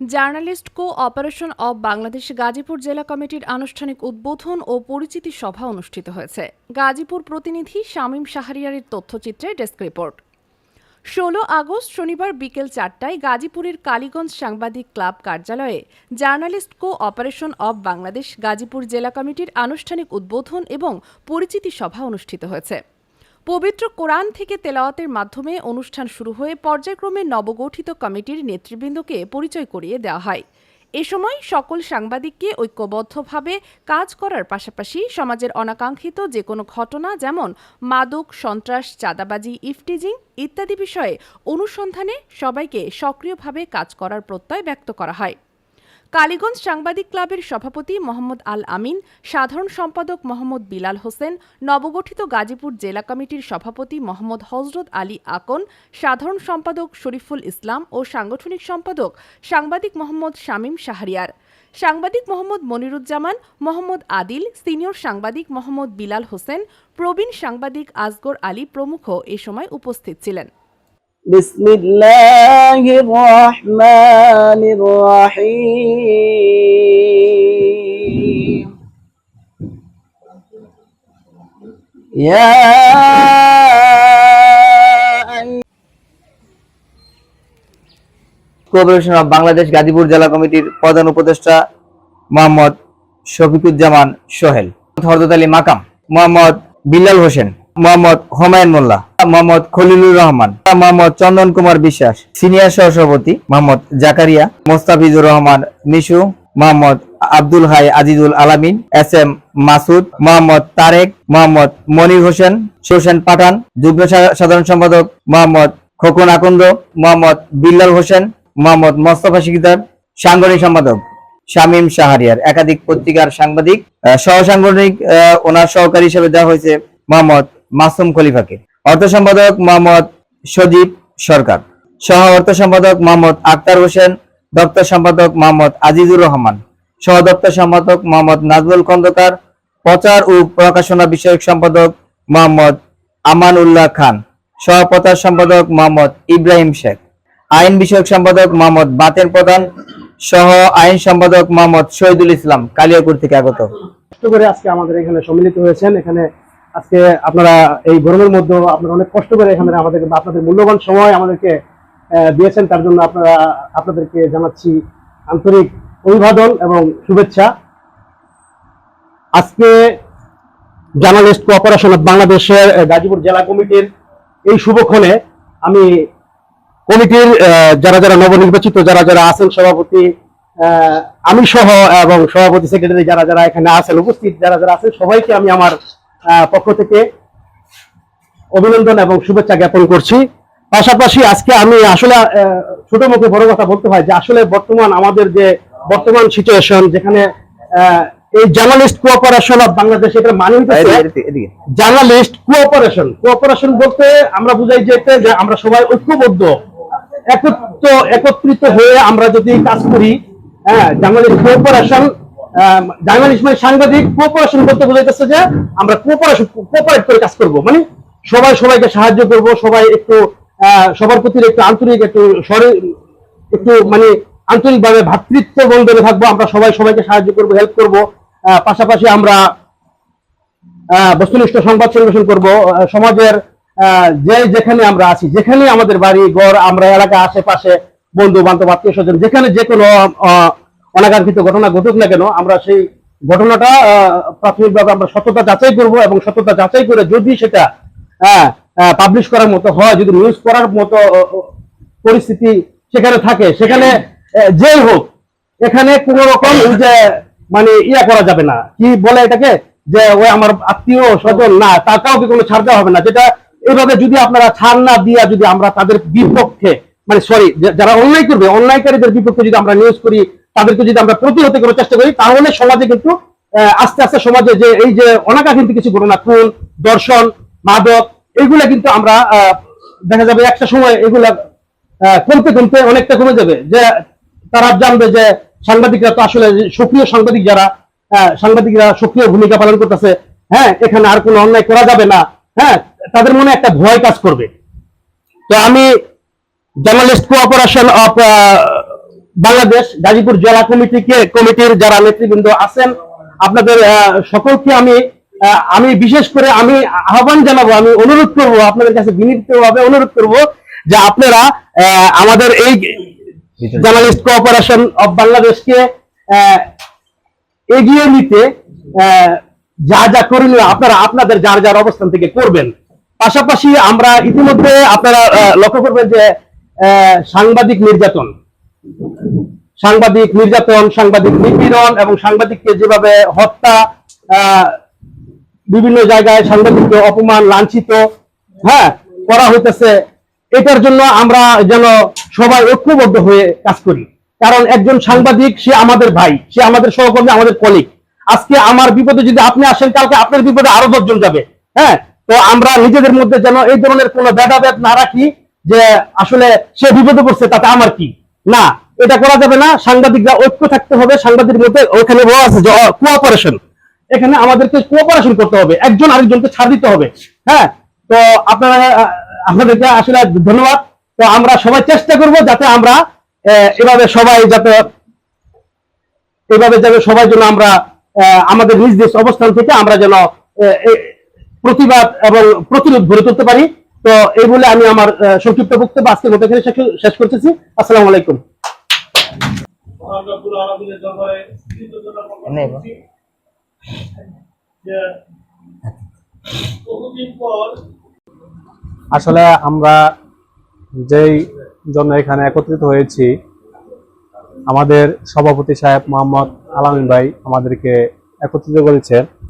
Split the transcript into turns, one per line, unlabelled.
Journalist cooperation of Bangladesh Gazipur জেলা কমিটির আনুষ্ঠানিক উদ্বোধন ও পরিচিতি সভা অনুষ্ঠিত হয়েছে। গাজীপুর প্রতিনিধি শামীম শাহরিয়ারের তথ্যচিত্রে ডেস্ক রিপোর্ট। ষোলো আগস্ট শনিবার বিকেল চারটায় গাজীপুরের কালীগঞ্জ সাংবাদিক ক্লাব কার্যালয়ে journalist cooperation of Bangladesh Gazipur জেলা কমিটির আনুষ্ঠানিক উদ্বোধন এবং পরিচিতি সভা অনুষ্ঠিত হয়েছে। পবিত্র কোরআন থেকে তেলাওয়াতের মাধ্যমে অনুষ্ঠান শুরু হয়ে পর্যায়ক্রমে নবগঠিত কমিটির নেতৃবৃন্দকে পরিচয় করিয়ে দেওয়া হয়। এ সময় সকল সাংবাদিককে ঐক্যবদ্ধভাবে কাজ করার পাশাপাশি সমাজের অনাকাঙ্ক্ষিত যে কোনো ঘটনা যেমন মাদক, সন্ত্রাস, চাঁদাবাজি, ইফটিজিং ইত্যাদি বিষয়ে অনুসন্ধানে সবাইকে সক্রিয়ভাবে কাজ করার প্রত্যয় ব্যক্ত করা হয়। কালীগঞ্জ সাংবাদিক ক্লাবের সভাপতি মোহাম্মদ আল আমিন, সাধারণ সম্পাদক মোহাম্মদ বিলাল হোসেন, নবগঠিত গাজীপুর জেলা কমিটির সভাপতি মোহাম্মদ হজরত আলী আকন, সাধারণ সম্পাদক শরীফুল ইসলাম ও সাংগঠনিক সম্পাদক সাংবাদিক মোহাম্মদ শামীম শাহরিয়ার। সাংবাদিক মোহাম্মদ মনিরুজ্জামান, মোহাম্মদ আদিল, সিনিয়র সাংবাদিক মোহাম্মদ বিলাল হোসেন, প্রবীণ সাংবাদিক আজগর আলী প্রমুখ এ সময় উপস্থিত ছিলেন।
بسم الله الرحمن الرحيم يا أيها
কোঅপারেশন অফ বাংলাদেশ গাজীপুর জেলা কমিটির প্রধান উপদেষ্টা মোহাম্মদ শফিকুজ্জামান সোহেল হরদত আলী মাকাম মোহাম্মদ বিল্লাল হোসেন মোহাম্মদ হোমায়ুন মোল্লা, মোহাম্মদ খলিলুর রহমান, মোহাম্মদ চন্দন কুমার বিশ্বাস, সিনিয়র সহসভাপতি মোহাম্মদ জাকারিয়া, মোস্তাফিজুর রহমান মিশু মোহাম্মদ আব্দুল হাই আজিজুল আলামিন, এস এম মাসুদ, মোহাম্মদ তারেক, মোহাম্মদ মনির হোসেন হোসেন পাঠান, যুগ্ম সাধারণ সম্পাদক মোহাম্মদ খোকন আকন্দ, মোহাম্মদ বিল্লাল হোসেন, মোহাম্মদ মোস্তফা শিকদার, সাংগঠনিক সম্পাদক শামীম শাহরিয়ার, একাধিক পত্রিকার সাংবাদিক সহ সাংগঠনিক ওনার সহকারী হিসেবে দেওয়া হয়েছে মোহাম্মদ মাসুম খলিফাকে। অর্থ সম্পাদক মোহাম্মদ সজীব সরকার। সহ অর্থ সম্পাদক মোহাম্মদ আক্তার হোসেন। দপ্তর সম্পাদক মোহাম্মদ আজিজুর রহমান। সহ দপ্তর সম্পাদক মোহাম্মদ নাজমুল খন্দকার। প্রচার ও প্রকাশনা বিষয়ক সম্পাদক মোহাম্মদ আমান উল্লাহ খান। সহ প্রচার সম্পাদক মোহাম্মদ ইব্রাহিম শেখ। আইন বিষয়ক সম্পাদক মোহাম্মদ বাতেন প্রধান। সহ আইন সম্পাদক মোহাম্মদ শহীদুল ইসলাম কালিয়াকুর থেকে আগত।
করে আজকে আমাদের এখানে সম্মিলিত হয়েছেন। এখানে আজকে আপনারা এই গরমের মধ্যে আপনারা অনেক কষ্ট করে এখানে আমাদের আপনাদের মূল্যবান সময় আমাদেরকে দিয়েছেন। তার জন্য আপনারা, আপনাদেরকে জানাচ্ছি আন্তরিক অভিবাদন এবং শুভেচ্ছা। আজকে জার্নালিস্ট কোঅপারেশন অফ বাংলাদেশের গাজীপুর জেলা কমিটির এই শুভক্ষণে আমি কমিটির যারা যারা নবনির্বাচিত, যারা যারা আছেন, সভাপতি আমি সহ এবং সভাপতি সেক্রেটারি যারা যারা এখানে আছেন, উপস্থিত যারা যারা আছেন, সবাইকে আমি আমার পক্ষ থেকে অভিনন্দন এবং শুভেচ্ছা জ্ঞাপন করছি। পাশাপাশি আজকে আমি আসলে ছোট মুখে বড় কথা বলতে হয় যে আসলে বর্তমান আমাদের যে বর্তমান সিচুয়েশন যেখানে এই জার্নালিস্ট কোঅপারেশন অফ বাংলাদেশ এটা মানে জার্নালিস্ট কোঅপারেশন কোঅপারেশন বলতে আমরা বুঝাই যে যে আমরা সবাই ঐক্যবদ্ধ একত্র একত্রিত হয়ে আমরা যদি কাজ করি হ্যাঁ জার্নালিস্ট কোঅপারেশন মানে সাংবাদিক বলতে বোঝাইতেছে যে আমরা কোঅপারেশন, কোঅপারেট করে কাজ করব। মানে সবাই সবাইকে সাহায্য করব, সবাই একটু সবার প্রতি একটু আন্তরিক, একটু একটু মানে বন্ধনে থাকব, আমরা সবাই সবাইকে সাহায্য করব হেল্প করব। পাশাপাশি আমরা বস্তুনিষ্ঠ সংবাদ পরিবেশন করব। সমাজের যে যেখানে আমরা আছি, যেখানে আমাদের বাড়ি, ঘর, আমরা এলাকা, আশেপাশে বন্ধু বান্ধব আত্মীয় স্বজন যেখানে যে কোনো অনাকাঙ্ক্ষিত ঘটনা ঘটুক না কেন, আমরা সেই ঘটনাটা প্রাথমিকভাবে আমরা সত্যতা যাচাই করব এবং সত্যতা যাচাই করে যদি সেটা পাবলিশ করার মতো হয়, যদি নিউজ করার মতো পরিস্থিতি সেখানে থাকে, সেখানে যেই হোক, এখানে কোন রকম যে মানে ইয়া করা যাবে না। কি বলে এটাকে? যে ওই আমার আত্মীয়, স্বজন, না তা কাউকে কোনো ছাড় দেওয়া হবে না। যেটা এইভাবে যদি আপনারা ছাড় না দিয়া যদি আমরা তাদের বিপক্ষে মানে সরি যারা অন্যায় করবে, অন্যায়কারীদের বিপক্ষে যদি আমরা নিউজ করি তাদেরকে যদি আমরা প্রতিহত করার চেষ্টা করি, তাহলে সমাজে কিন্তু আস্তে আস্তে সমাজে যে এই যে অনাকাঙ্ক্ষিত কিছু ঘটনা, খুন, দর্শন, মাদক, এগুলা কিন্তু আমরা দেখা যাবে একটা সময় এগুলা কমতে কমতে অনেকটা কমে যাবে। যে তারা জানবে যে সাংবাদিকরা তো আসলে সক্রিয় সাংবাদিক যারা সাংবাদিকরা সক্রিয় ভূমিকা পালন করতেছে হ্যাঁ এখানে আর কোনো অন্যায় করা যাবে না হ্যাঁ তাদের মনে একটা ভয় কাজ করবে। তো আমি journalist cooperation of Bangladesh Gazipur জেলা কমিটিকে কমিটির যারা নেতৃবৃন্দ আছেন, আপনাদের সকলকে আমি আমি বিশেষ করে আমি আহ্বান জানাব, আমি অনুরোধ করব, আপনাদের কাছে বিনীতভাবে অনুরোধ করব যে আপনারা আমাদের এই জার্নালিস্ট কোঅপারেশন অফ বাংলাদেশকে এগিয়ে নিতে যা যা করণীয় আপনারা আপনাদের যার যার অবস্থান থেকে করবেন। পাশাপাশি আমরা ইতিমধ্যে আপনারা লক্ষ্য করবেন যে সাংবাদিক নির্যাতন। সাংবাদিক নির্যাতন, সাংবাদিক নিপীড়ন এবং সাংবাদিককে যেভাবে হত্যা বিভিন্ন জায়গায় সাংবাদিককে অপমান, লাঞ্ছিত হ্যাঁ করা হইতেছে, এটার জন্য আমরা যেন সবাই ঐক্যবদ্ধ হয়ে কাজ করি। কারণ একজন সাংবাদিক, সে আমাদের ভাই, সে আমাদের সহকর্মী, আমাদের কলিগ আজকে আমার বিপদে যদি আপনি আসেন, কালকে আপনার বিপদে আরও দশজন যাবে হ্যাঁ? তো আমরা নিজেদের মধ্যে যেন এই ধরনের কোনো ভেদাভেদ না রাখি যে আসলে সে বিপদে পড়ছে, তাতে আমার কি? না, এটা করা যাবে না। সাংবাদিকরা ঐক্য থাকতে হবে সাংবাদিক মধ্যে ওখানে বলা আছে যে কোঅপারেশন এখানে আমাদেরকে কোঅপারেশন করতে হবে, একজন আরেকজনকে ছাড় দিতে হবে। হ্যাঁ তো আপনারা আপনাদেরকে আসলে ধন্যবাদ। তো আমরা সবাই চেষ্টা করব যাতে আমরা এভাবে সবাই যাতে, এভাবে যাতে সবাই যেন আমরা আমাদের নিজ নিজ অবস্থান থেকে আমরা যেন প্রতিবাদ এবং প্রতিরোধ গড়ে তুলতে পারি। তো এই বলে আমি আমার সংক্ষিপ্ত বক্তব্য আজকের মতো এখানে শেষ- করতেছি। আসসালামু আলাইকুম।
আসলে আমরা যেই জন্য এখানে একত্রিত হয়েছি, আমাদের সভাপতি সাহেব মোহাম্মদ আলামিন ভাই আমাদেরকে একত্রিত করেছেন।